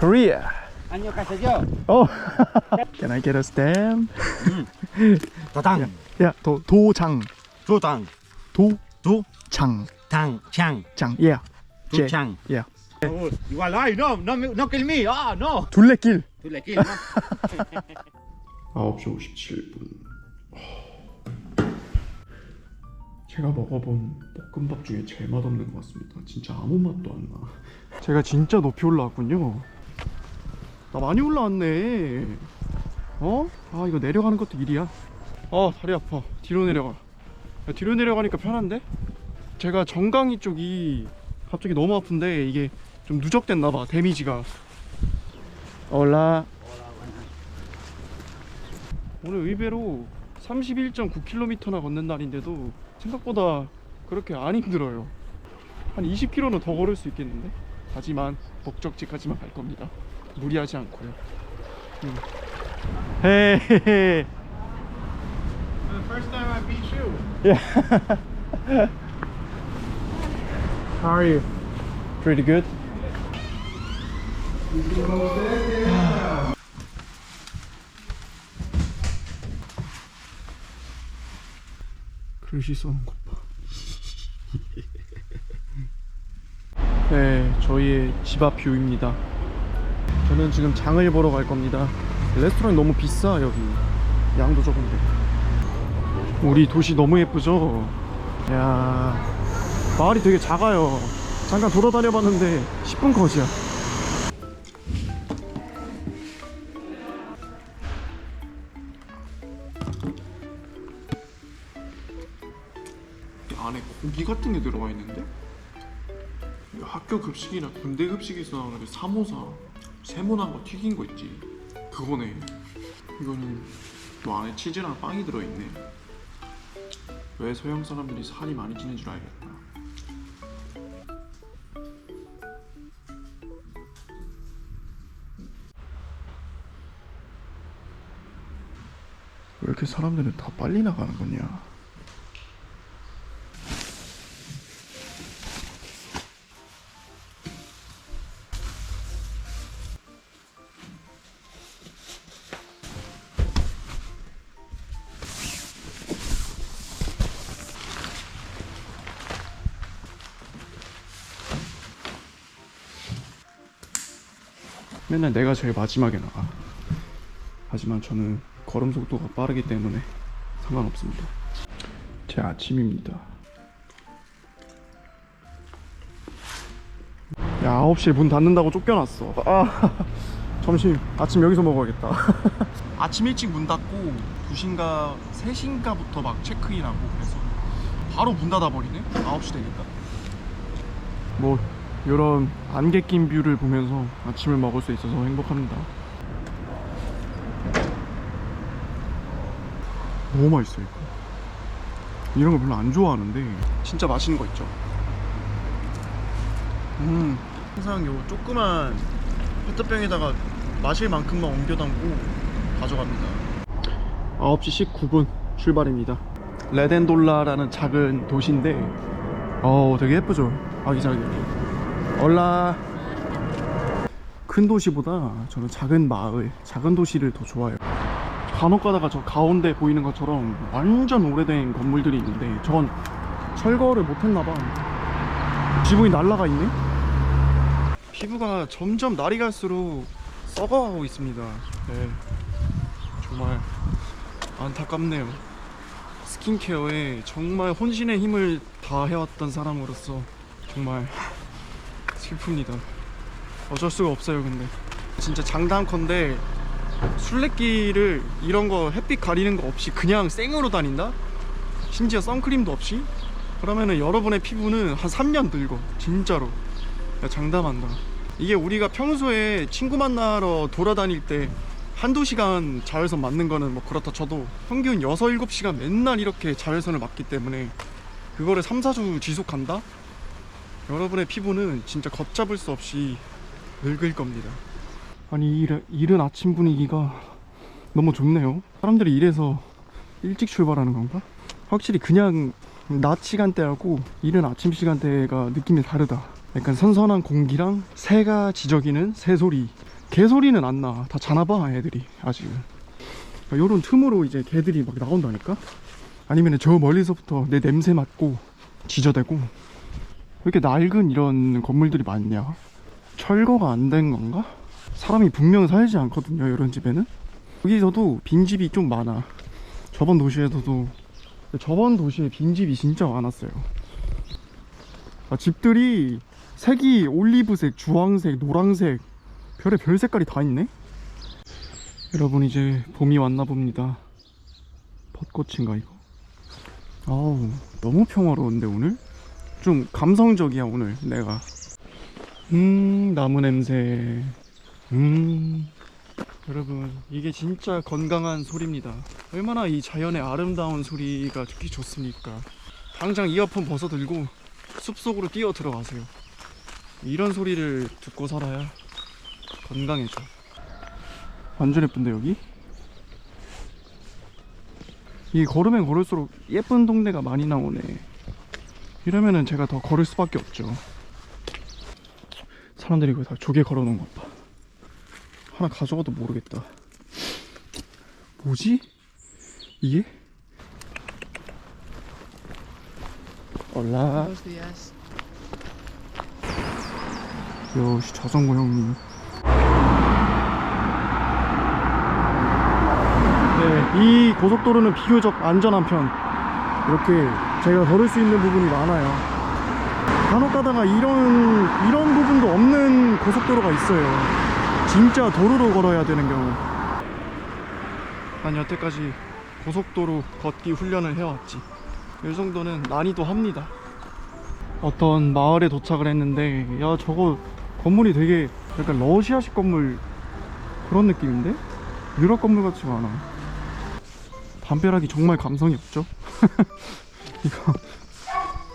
Korea. Castelló. Oh, can I get a stamp? Totang. Yeah, 도 도장. Totang. 도장. Tang. Chang. 장. Yeah. J. Chang. Yeah. Oh, igual, ay, no, no, me- no kill me. Ah, no. 둘레길. Tú le kill, no. 9시 57분. 제가 먹어본 볶음밥 중에 제일 맛없는 것 같습니다. 진짜 아무 맛도 안 나. 제가 진짜 높이 올라왔군요. 나 많이 올라왔네. 어? 아 이거 내려가는 것도 일이야. 아 다리 아파. 뒤로 내려가. 야, 뒤로 내려가니까 편한데? 제가 정강이 쪽이 갑자기 너무 아픈데 이게 좀 누적됐나 봐. 데미지가. 올라. 오늘 의외로 31.9km나 걷는 날인데도 생각보다 그렇게 안 힘들어요. 한 20km는 더 걸을 수 있겠는데? 하지만 목적지까지만 갈 겁니다. 무리하지 않고요. 음. 헤헤헤. First time I beat you. Yeah. How are you? Pretty good. 글씨 써는 것 봐. 네, 저희의 집 앞 뷰입니다. 저는 지금 장을 보러 갈 겁니다. 레스토랑이 너무 비싸 여기. 양도 적은데. 우리 도시 너무 예쁘죠? 야 마을이 되게 작아요. 잠깐 돌아다녀 봤는데 10분 컷이야. 안에 고기 같은 게 들어가 있는데 학교 급식이나 군대 급식에서 나오는 그 사모사 세모난 거 튀긴 거 있지 그거네 이거는 또 안에 치즈랑 빵이 들어있네 왜 서양 사람들이 살이 많이 찌는 줄 알겠다. 왜 이렇게 사람들은 다 빨리 나가는 거냐? 맨날 내가 제일 마지막에 나가. 하지만 저는 걸음 속도가 빠르기 때문에 상관없습니다. 제 아침입니다. 야, 9시에 문 닫는다고 쫓겨났어. 아, 점심, 아침 여기서 먹어야겠다. 아침 일찍 문 닫고 2시인가 3시인가부터 막 체크인하고 그래서 바로 문 닫아버리네? 9시 되니까. 뭐 이런 안개 낀 뷰를 보면서 아침을 먹을 수 있어서 행복합니다. 너무 맛있어요. 이거. 이런 거 별로 안 좋아하는데 진짜 맛있는 거 있죠. 음, 항상 요 조그만 페트병에다가 마실 만큼만 옮겨 담고 가져갑니다. 9시 19분 출발입니다. 레덴돌라라는 작은 도시인데, 어, 되게 예쁘죠. 아기자기. 얼라. 큰 도시보다 저는 작은 마을, 작은 도시를 더 좋아해요. 간혹 가다가 저 가운데 보이는 것처럼 완전 오래된 건물들이 있는데 저건 철거를 못했나봐. 지붕이 날라가 있네? 피부가 점점 날이 갈수록 썩어가고 있습니다. 네. 정말 안타깝네요. 스킨케어에 정말 혼신의 힘을 다 해왔던 사람으로서 정말 슬픕니다. 어쩔 수가 없어요, 근데. 진짜 장담컨대 술래길을 이런 거 햇빛 가리는 거 없이 그냥 생으로 다닌다? 심지어 선크림도 없이? 그러면은 여러분의 피부는 한 3년 늙어. 진짜로. 야, 장담한다. 이게 우리가 평소에 친구 만나러 돌아다닐 때 한두 시간 자외선 맞는 거는 뭐 그렇다 쳐도 평균 6, 7시간 맨날 이렇게 자외선을 맞기 때문에 그거를 3, 4주 지속한다? 여러분의 피부는 진짜 걷잡을 수 없이 늙을 겁니다. 아니 이 이른 아침 분위기가 너무 좋네요. 사람들이 이래서 일찍 출발하는 건가? 확실히 그냥 낮 시간대하고 이른 아침 시간대가 느낌이 다르다. 약간 선선한 공기랑 새가 지저귀는 새소리 개소리는 안 나. 다 자나봐 애들이 아직은. 요런 틈으로 이제 개들이 막 나온다니까. 아니면 저 멀리서부터 내 냄새 맡고 지저대고. 왜 이렇게 낡은 이런 건물들이 많냐? 철거가 안 된 건가? 사람이 분명 살지 않거든요 이런 집에는. 여기서도 빈집이 좀 많아. 저번 도시에서도 저번 도시에 빈집이 진짜 많았어요. 아, 집들이 색이 올리브색, 주황색, 노란색, 별의 별 색깔이 다 있네. 여러분 이제 봄이 왔나 봅니다. 벚꽃인가 이거? 아우 너무 평화로운데 오늘? 좀 감성적이야 오늘 내가. 음 나무 냄새. 음 여러분 이게 진짜 건강한 소리입니다. 얼마나 이 자연의 아름다운 소리가 듣기 좋습니까? 당장 이어폰 벗어 들고 숲속으로 뛰어 들어가세요. 이런 소리를 듣고 살아야 건강해져. 완전 예쁜데 여기? 이 걸으면 걸을수록 예쁜 동네가 많이 나오네. 이러면은 제가 더 걸을 수밖에 없죠. 사람들이 이거 다 조개 걸어놓은 것 봐. 하나 가져가도 모르겠다. 뭐지? 이게? 올라. 역시 자전거 형님. 네, 이 고속도로는 비교적 안전한 편. 이렇게 제가 걸을 수 있는 부분이 많아요. 간혹 가다가 이런, 이런 부분도 없는 고속도로가 있어요. 진짜 도로로 걸어야 되는 경우. 난 여태까지 고속도로 걷기 훈련을 해왔지. 이 정도는 난이도 합니다. 어떤 마을에 도착을 했는데, 야, 저거 건물이 되게 약간 러시아식 건물 그런 느낌인데? 유럽 건물 같지가 않아. 담벼락이 정말 감성이 없죠? 이거,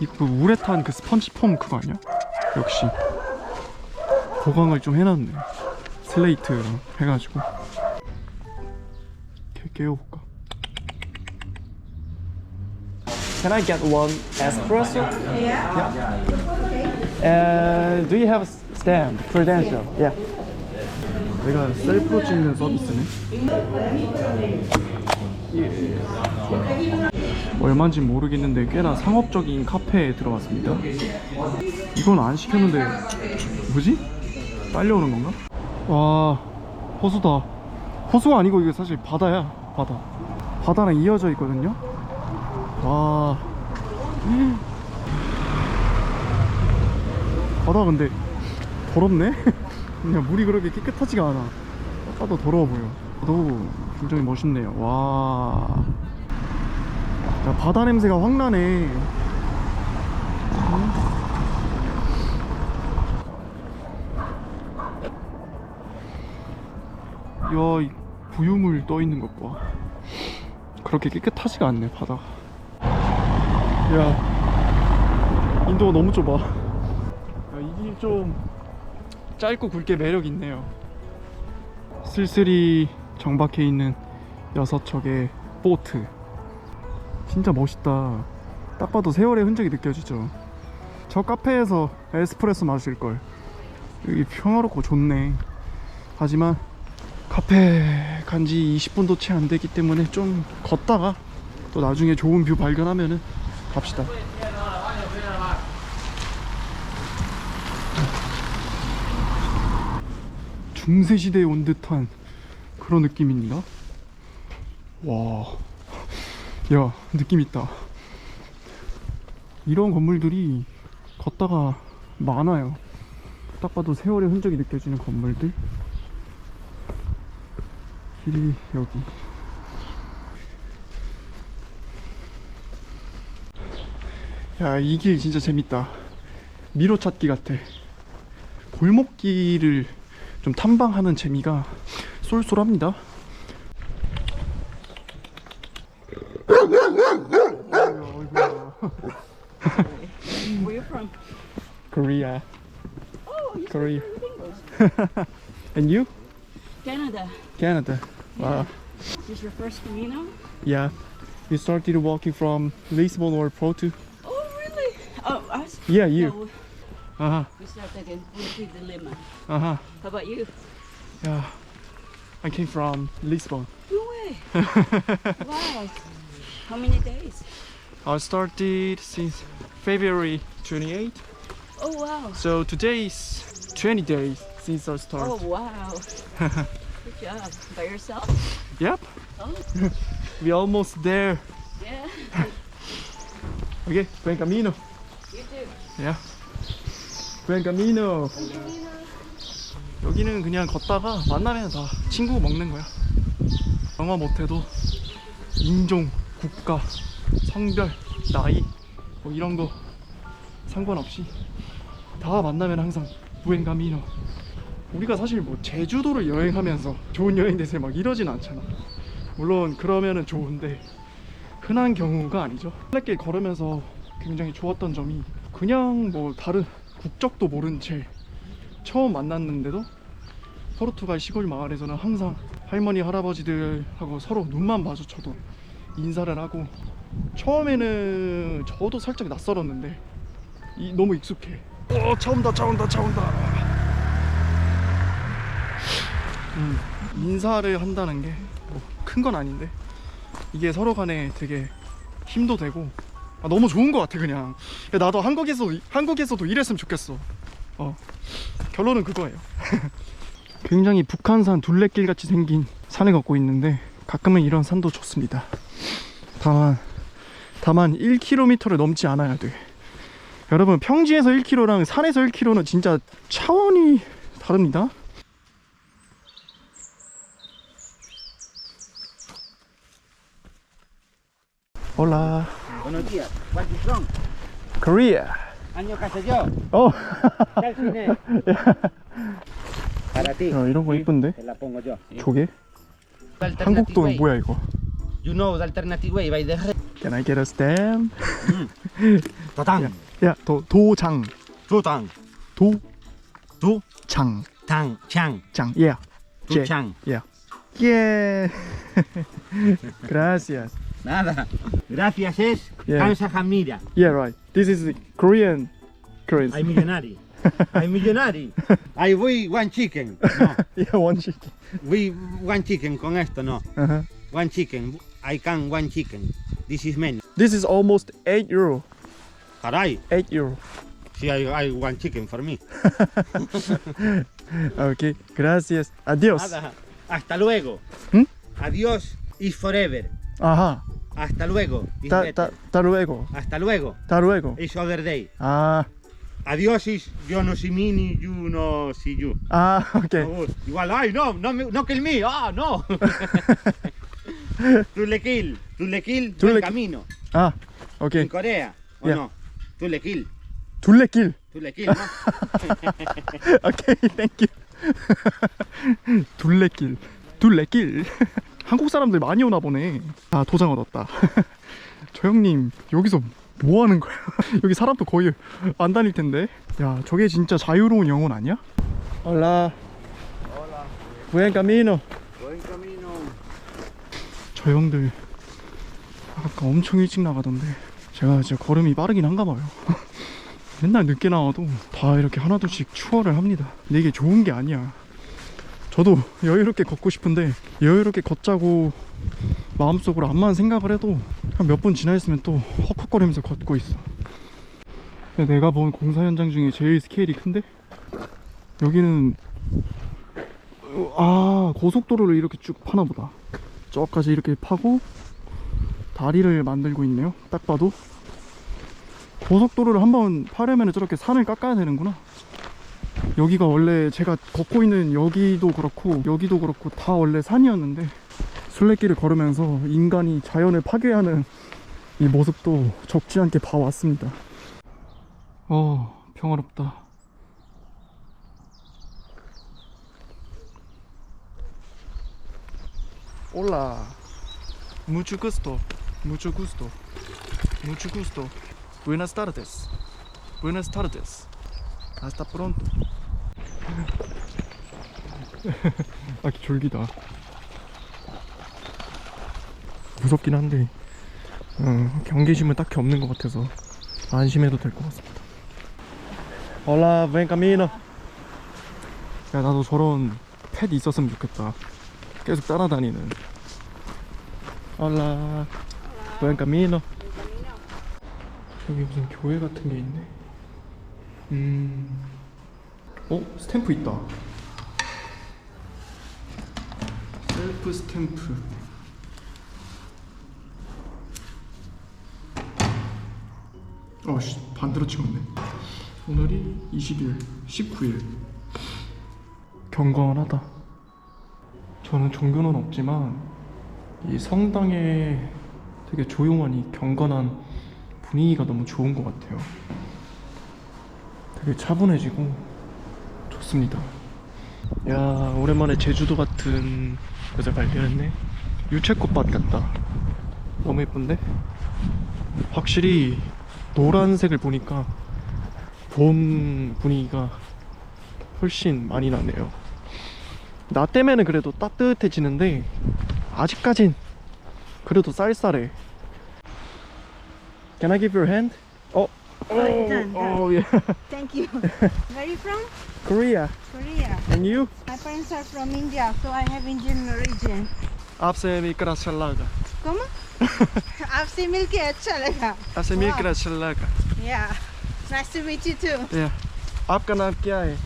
이거 그 우레탄 그 스펀지 폼 그거 아니야? 역시. 보강을 좀 해놨네. 슬레이트 해가지고. 이렇게 깨워볼까? Can I get one espresso? Yeah. Uh, do you have stamp, credential? Yeah. 내가 셀프로 찍는 서비스네. 얼마인지 모르겠는데 꽤나 상업적인 카페에 들어왔습니다. 이건 안 시켰는데 뭐지? 딸려오는 건가? 와 호수다. 호수가 아니고 이게 사실 바다야 바다. 바다랑 이어져 있거든요. 와 바다 근데 더럽네? 그냥 물이 그렇게 깨끗하지가 않아 아까도 더러워 보여 도 굉장히 멋있네요 와 야, 바다 냄새가 확 나네 야, 이 부유물 떠 있는 것 봐. 그렇게 깨끗하지가 않네, 바다가. 야, 인도가 너무 좁아. 야, 이길좀 짧고 굵게 매력 있네요. 쓸쓸히 정박해 있는 여섯 척의 보트. 진짜 멋있다. 딱 봐도 세월의 흔적이 느껴지죠. 저 카페에서 에스프레소 마실 걸. 여기 평화롭고 좋네. 하지만 카페 간 지 20분도 채 안 되기 때문에 좀 걷다가 또 나중에 좋은 뷰 발견하면은 갑시다. 중세 시대에 온 듯한 그런 느낌입니다. 와, 야 느낌 있다. 이런 건물들이 걷다가 많아요. 딱 봐도 세월의 흔적이 느껴지는 건물들. 길이 여기. 야, 이 길 진짜 재밌다. 미로 찾기 같아. 골목길을 좀 탐방하는 재미가 쏠쏠합니다. Korea. Oh, you Korea. And you? Canada. Canada. Wow. This is your first Camino? Yeah. You started walking from Lisbon or Porto? Oh, really? Oh, us? Yeah, you. No, Uh huh. we started in Punta de Lima. Uh huh. How about you? Yeah, I came from Lisbon. No way. wow. How many days? I started since February 28. Oh wow. So today is 20 days since I started. Oh wow. Good job. By yourself? Yep, Oh we're almost there. yeah. Okay, buen camino. You too. Yeah. Buen camino. 여기는 그냥 걷다가 만나면 다 친구 먹는 거야. 영어 못해도 인종, 국가, 성별, 나이 뭐 이런 거 상관없이 다 만나면 항상 buen camino. 우리가 사실 뭐 제주도를 여행하면서 좋은 여행 되세요 막 이러진 않잖아. 물론 그러면은 좋은데 흔한 경우가 아니죠. 한길 걸으면서 굉장히 좋았던 점이 그냥 뭐 다른 국적도 모른 채 처음 만났는데도 포르투갈 시골 마을에서는 항상 할머니 할아버지들하고 서로 눈만 마주쳐도 인사를 하고 처음에는 저도 살짝 낯설었는데 이, 너무 익숙해. 어, 차 온다, 차 온다, 차 온다. 음, 인사를 한다는 게뭐큰건 아닌데 이게 서로 간에 되게 힘도 되고 아, 너무 좋은 것 같아 그냥. 나도 한국에서 한국에서도 이랬으면 좋겠어. 어 결론은 그거예요. 굉장히 북한산 둘레길 같이 생긴 산을 걷고 있는데 가끔은 이런 산도 좋습니다. 다만 다만 1km를 넘지 않아야 돼 여러분 평지에서 1km랑 산에서 1km는 진짜 차원이 다릅니다 Año casa yo. 어 ti. 야, 이런 거 이쁜데. 조개 한국도. 뭐야 이거 You know the alternative way by the Can I get a stamp? Totang. 야, 도, 도장 Tutang. 도장 Tu. Tang. Chang. 장 Yeah Tu 제. chang. Yeah Yeah Gracias Nada. Gracias es Yeah. Kamsa Hamnida. Yeah right This is the Korean currency I'm millionary. I'm millionary. I voy one chicken. No. Yeah one chicken We one chicken con esto, no. uh-huh. One chicken. I can one chicken. This is many. This is almost 8 euro Caray. Eight euros. Sí, hay, hay one chicken for me. ok, gracias. Adiós. Hasta luego. ¿Mm? Adiós y forever. Ajá. Hasta luego. Hasta luego. Hasta luego. Hasta luego. It's other day. Ah. Adiós is yo no si mi ni you no si you. Ah, ok. Igual, ay, no, no, no kill me, ah, no. tu le kill, tu le kill, tu le camino. Ah, ok. En Corea, ¿o no? 둘레길. kill, ¿no? 오케이 땡큐 둘레길. 둘레길. 한국 사람들 많이 오나 보네. 아 도장 얻었다. 저 형님 여기서 뭐 하는 거야? 여기 사람도 거의 안 다닐 텐데. 야 저게 진짜 자유로운 영혼 아니야? Hola. Buen camino. Buen camino. 저 형들 아까 엄청 일찍 나가던데 제가 진짜 걸음이 빠르긴 한가 봐요. 맨날 늦게 나와도 다 이렇게 하나둘씩 추월을 합니다. 근데 이게 좋은 게 아니야. 저도 여유롭게 걷고 싶은데 여유롭게 걷자고 마음속으로 암만 생각을 해도 한 몇 분 지나 있으면 또 헉헉거리면서 걷고 있어. 내가 본 공사 현장 중에 제일 스케일이 큰데? 여기는 아 고속도로를 이렇게 쭉 파나 보다. 저까지 이렇게 파고 다리를 만들고 있네요. 딱 봐도. 고속도로를 한번 파려면 저렇게 산을 깎아야 되는구나. 여기가 원래 제가 걷고 있는 여기도 그렇고 여기도 그렇고 다 원래 산이었는데 순례길을 걸으면서 인간이 자연을 파괴하는 이 모습도 적지 않게 봐왔습니다. 어 평화롭다. 올라. Mucho gusto. Mucho gusto. Mucho gusto. Buenas tardes. Buenas tardes. Hasta pronto. 아, 졸기다. 무섭긴 한데, 어, 경계심은 딱히 없는 것 같아서 안심해도 될 것 같습니다. Hola, buen camino. 야, 나도 저런 펫 있었으면 좋겠다. 계속 따라다니는. Hola. Buen camino. 여기 무슨 교회 같은 게 있네. 음. 어? 스탬프 있다. 셀프 스탬프. 어 씨 반대로 찍었네. 오늘이 20일, 19일. 경건하다. 저는 종교는 없지만 이 성당에 되게 조용한 이 경건한 분위기가 너무 좋은 것 같아요. 되게 차분해지고 좋습니다. 야 오랜만에 제주도 같은 곳을 발견했네. 유채꽃밭 같다. 너무 예쁜데? 확실히 노란색을 보니까 봄 분위기가 훨씬 많이 나네요. 나 때문에는 그래도 따뜻해지는데 아직까진 그래도 쌀쌀해. Can I give your hand? 어, Done, done. oh yeah. Thank you. Where are you from? Korea. Korea. And you? My parents are from India, so I have Indian origin. आपसे मिलकर अच्छा लगा कम आपसे मिलके अच्छा लगा आपसे मिलकर अच्छा लगा Yeah. Nice to meet you too. yeah. आपका नाम क्या है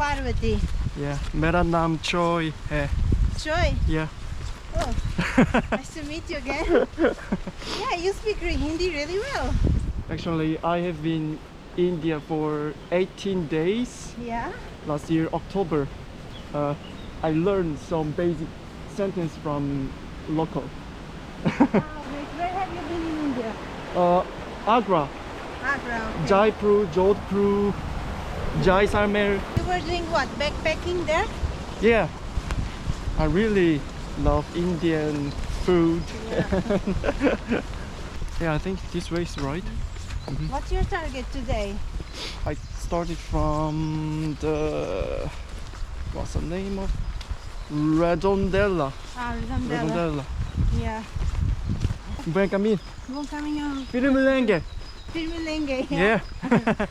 Parvati. yeah. मेरा नाम चोई है Joy. yeah. Oh. nice to meet you again. Yeah, you speak Hindi really well. Actually, I have been India for 18 days Yeah. last year October. Uh, I learned some basic sentence from local. Great. Where have you been in India? Uh, Agra, Agra. Okay. Jaipur, Jodhpur, Jaisalmer. You were doing what? Backpacking there? Yeah, I really love Indian food. yeah, I think this way is right. What's your target today? I started from the what's the name of Redondela. Ah, Zambela. Redondela. Yeah. Buen camino. Bom caminho. Firmelengue. Firmelengue. Yeah.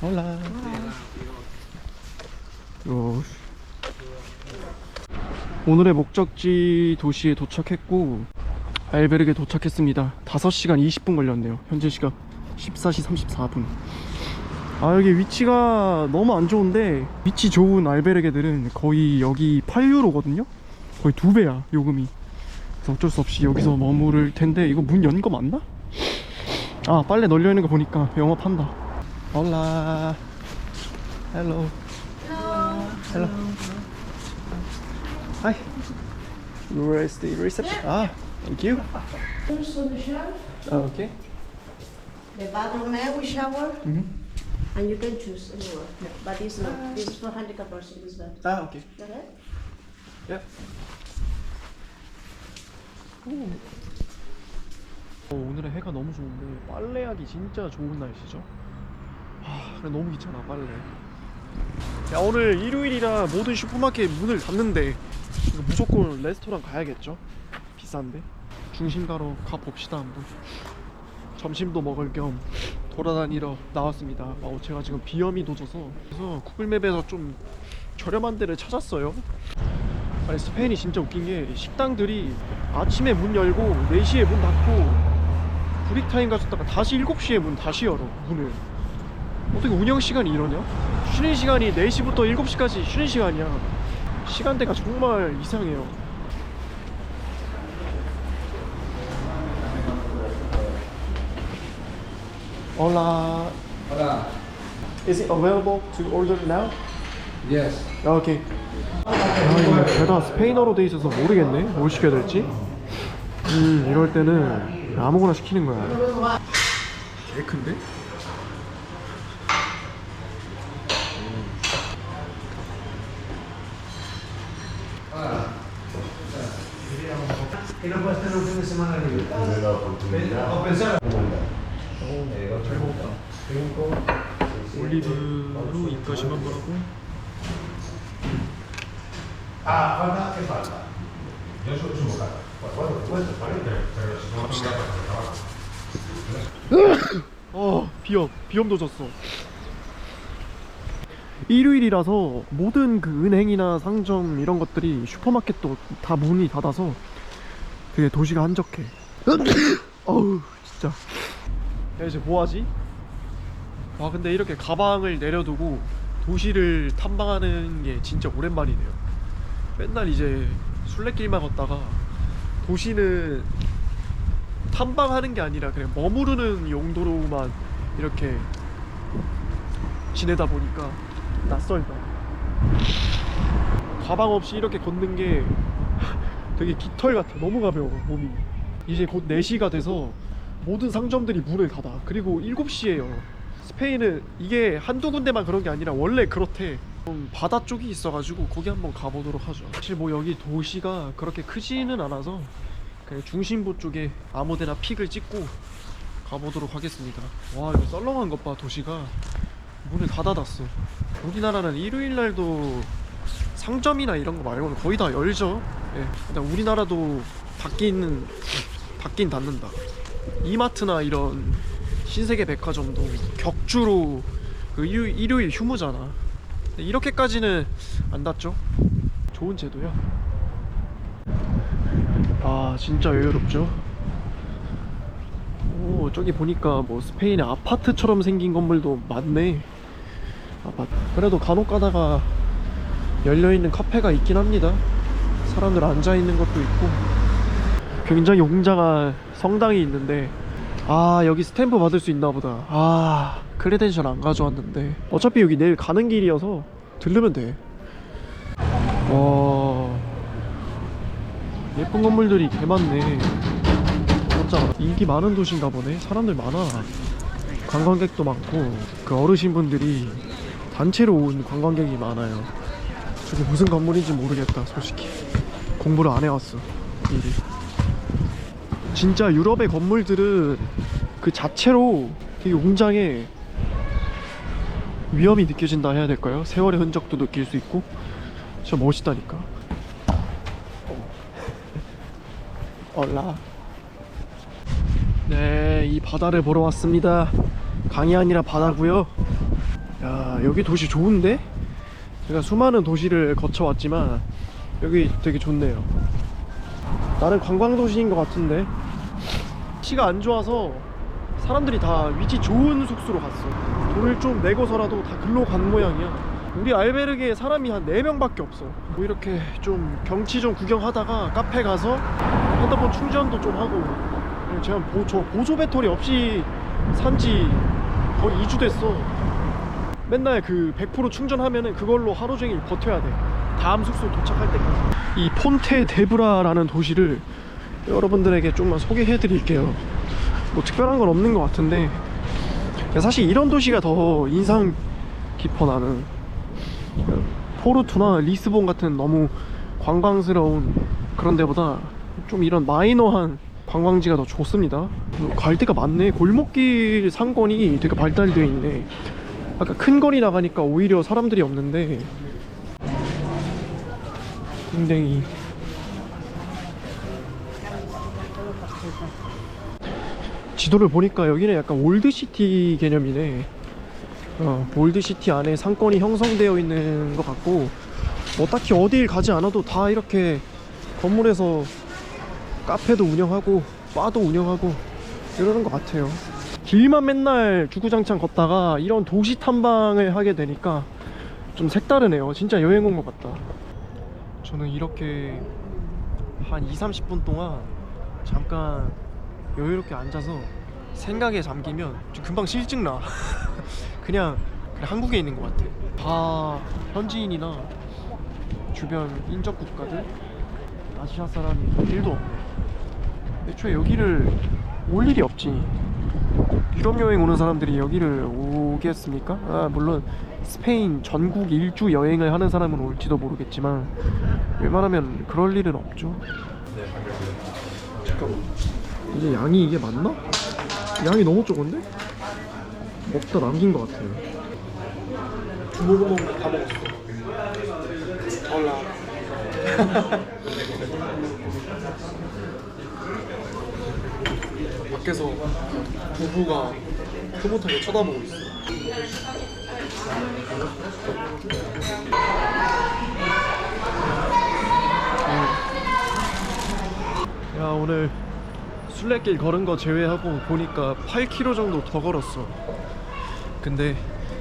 Hola. Hola. 요. 오늘의 목적지 도시에 도착했고 알베르게 도착했습니다. 5시간 20분 걸렸네요. 현재 시각 14시 34분. 아 여기 위치가 너무 안 좋은데 위치 좋은 알베르게들은 거의 여기 8유로거든요. 거의 두 배야 요금이. 그래서 어쩔 수 없이 여기서 머무를 텐데 이거 문 연 거 맞나? 아 빨래 널려 있는 거 보니까 영업한다. Hola. Hello. Hello. Hi. Where is the reception? Ah, thank you. Oh, okay. The bathroom there with shower, Mhm. and you can choose anywhere. But this not. This is for handicap person. This bed. Ah, okay. Okay. Yep. 어, 오늘의 해가 너무 좋은데 빨래하기 진짜 좋은 날씨죠. 아, 그래 너무 귀찮아 빨래. 야 오늘 일요일이라 모든 슈퍼마켓 문을 닫는데 이거 무조건 레스토랑 가야겠죠? 비싼데 중심가로 가 봅시다 한번. 점심도 먹을 겸 돌아다니러 나왔습니다. 어, 제가 지금 비염이 도져서 그래서 구글맵에서 좀 저렴한 데를 찾았어요. 아니 스페인이 진짜 웃긴 게 식당들이 아침에 문 열고 4시에 문 닫고 브릭 타임 가졌다가 다시 7시에 문 다시 열어 문을 어떻게 운영 시간이 이러냐? 쉬는 시간이 4시부터 7시까지 쉬는 시간이야 시간대가 정말 이상해요 Hola. Hola. Is it available to order now? Yes. 오케이. 아, 이거 죄다 스페인어로 돼 있어서 모르겠네. 뭘 시켜야 될지. 음, 이럴 때는 아무거나 시키는 거야. 개 큰데? 잘 먹었다. 올리브로 입가심 한번 하고. 어 비염 비염도 졌어. 일요일이라서 모든 그 은행이나 상점 이런 것들이 슈퍼마켓도 다 문이 닫아서 되게 도시가 한적해. 어우 진짜. 야 이제 뭐하지? 와 근데 이렇게 가방을 내려두고 도시를 탐방하는 게 진짜 오랜만이네요. 맨날 이제 술래길만 걷다가 도시는 탐방하는 게 아니라 그냥 머무르는 용도로만 이렇게 지내다 보니까 낯설다. 가방 없이 이렇게 걷는 게 되게 깃털 같아. 너무 가벼워 몸이. 이제 곧 4시가 돼서 모든 상점들이 문을 닫아. 그리고 7시에요. 스페인은 이게 한두 군데만 그런 게 아니라 원래 그렇대. 좀 바다 쪽이 있어가지고 거기 한번 가보도록 하죠. 사실 뭐 여기 도시가 그렇게 크지는 않아서 그냥 중심부 쪽에 아무데나 픽을 찍고 가보도록 하겠습니다. 와 이거 썰렁한 것 봐 도시가 문을 다 닫았어. 우리나라는 일요일 날도 상점이나 이런 거 말고는 거의 다 열죠. 예. 일단 우리나라도 닫기는 닫긴 닫는다. 이마트나 이런 신세계 백화점도 격주로 그 일요, 일요일 휴무잖아. 이렇게까지는 안 닫죠. 좋은 제도야. 아 진짜 여유롭죠. 오 저기 보니까 뭐 스페인의 아파트처럼 생긴 건물도 많네. 아파트. 그래도 간혹 가다가 열려 있는 카페가 있긴 합니다. 사람들 앉아 있는 것도 있고 굉장히 웅장한 성당이 있는데 아 여기 스탬프 받을 수 있나 보다. 아 크레덴셜 안 가져왔는데 어차피 여기 내일 가는 길이어서 들르면 돼. 와 예쁜 건물들이 개 많네. 진짜 인기 많은 도시인가 보네. 사람들 많아. 관광객도 많고 그 어르신분들이 단체로 온 관광객이 많아요. 저게 무슨 건물인지 모르겠다, 솔직히. 공부를 안 해왔어, 미리. 진짜 유럽의 건물들은 그 자체로 되게 웅장해. 위험이 느껴진다 해야 될까요? 세월의 흔적도 느낄 수 있고. 진짜 멋있다니까. 얼라. 네, 이 바다를 보러 왔습니다. 강이 아니라 바다고요. 야, 여기 도시 좋은데? 제가 수많은 도시를 거쳐왔지만 여기 되게 좋네요. 나는 관광 도시인 것 같은데 시가 안 좋아서 사람들이 다 위치 좋은 숙소로 갔어. 돈을 좀 내고서라도 다 글로 간 모양이야. 우리 알베르게에 사람이 한 4명밖에 없어. 뭐 이렇게 좀 경치 좀 구경하다가 카페 가서 핸드폰 충전도 좀 하고 제가 보, 저 보조 배터리 없이 산지 거의 2주 됐어. 맨날 그 100% 충전하면은 그걸로 하루 종일 버텨야 돼. 다음 숙소 도착할 때까지. 이 폰테 데브라라는 도시를 여러분들에게 좀만 소개해 드릴게요. 뭐 특별한 건 없는 것 같은데 사실 이런 도시가 더 인상 깊어 나는 포르투나 리스본 같은 너무 관광스러운 그런 데보다 좀 이런 마이너한 관광지가 더 좋습니다 갈 데가 많네 골목길 상권이 되게 발달되어 있네 아까 큰 거리 나가니까 오히려 사람들이 없는데 굉장히 지도를 보니까 여기는 약간 올드시티 개념이네. 어, 올드시티 안에 상권이 형성되어 있는 것 같고 뭐 딱히 어딜 가지 않아도 다 이렇게 건물에서 카페도 운영하고 바도 운영하고 이러는 것 같아요. 길만 맨날 주구장창 걷다가 이런 도시 탐방을 하게 되니까 좀 색다르네요. 진짜 여행 온 것 같다 저는 이렇게 한 2, 30분 동안 잠깐 여유롭게 앉아서 생각에 잠기면 좀 금방 실증 나. 그냥, 그냥 한국에 있는 것 같아. 다 현지인이나 주변 인접 국가들 아시아 사람이 1도 없네. 애초에 여기를 올 일이 없지. 유럽 여행 오는 사람들이 여기를 오겠습니까? 아 물론 스페인 전국 일주 여행을 하는 사람은 올지도 모르겠지만 웬만하면 그럴 일은 없죠 잠깐만 이게 양이 이게 맞나? 양이 너무 적은데? 먹다 남긴 것 같아요 두 모금 먹는데 다 먹었어 얼라 밖에서 부부가 흐뭇하게 쳐다보고 있어 야 오늘 순례길 걸은 거 제외하고 보니까 8km 정도 더 걸었어. 근데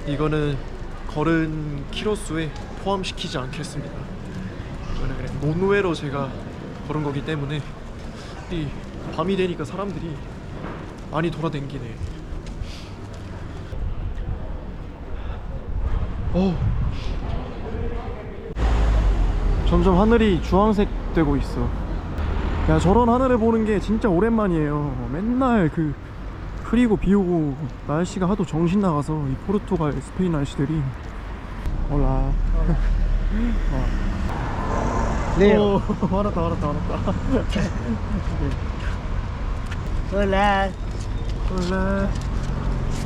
이거는 걸은 키로수에 포함시키지 않겠습니다. 이거는 그냥 논외로 제가 걸은 거기 때문에 이 밤이 되니까 사람들이 많이 돌아다니네. 어. 점점 하늘이 주황색 되고 있어. 야 저런 하늘을 보는 게 진짜 오랜만이에요 맨날 그 흐리고 비오고 날씨가 하도 정신 나가서 이 포르투갈 스페인 날씨들이 올라 Leo. 오, 알았다 알았다 알았다 Hola. 올라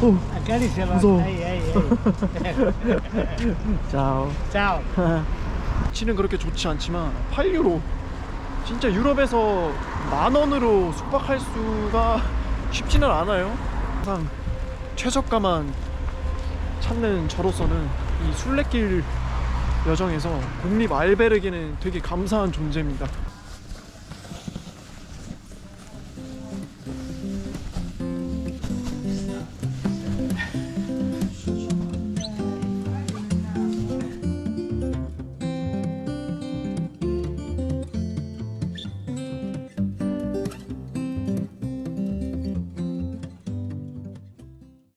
오. Muso. Ahí, ahí, ahí. 짜오 Chao. 치는 그렇게 좋지 않지만 8유로 진짜 유럽에서 만 원으로 숙박할 수가 쉽지는 않아요. 항상 최저가만 찾는 저로서는 이 순례길 여정에서 국립 알베르게는 되게 감사한 존재입니다.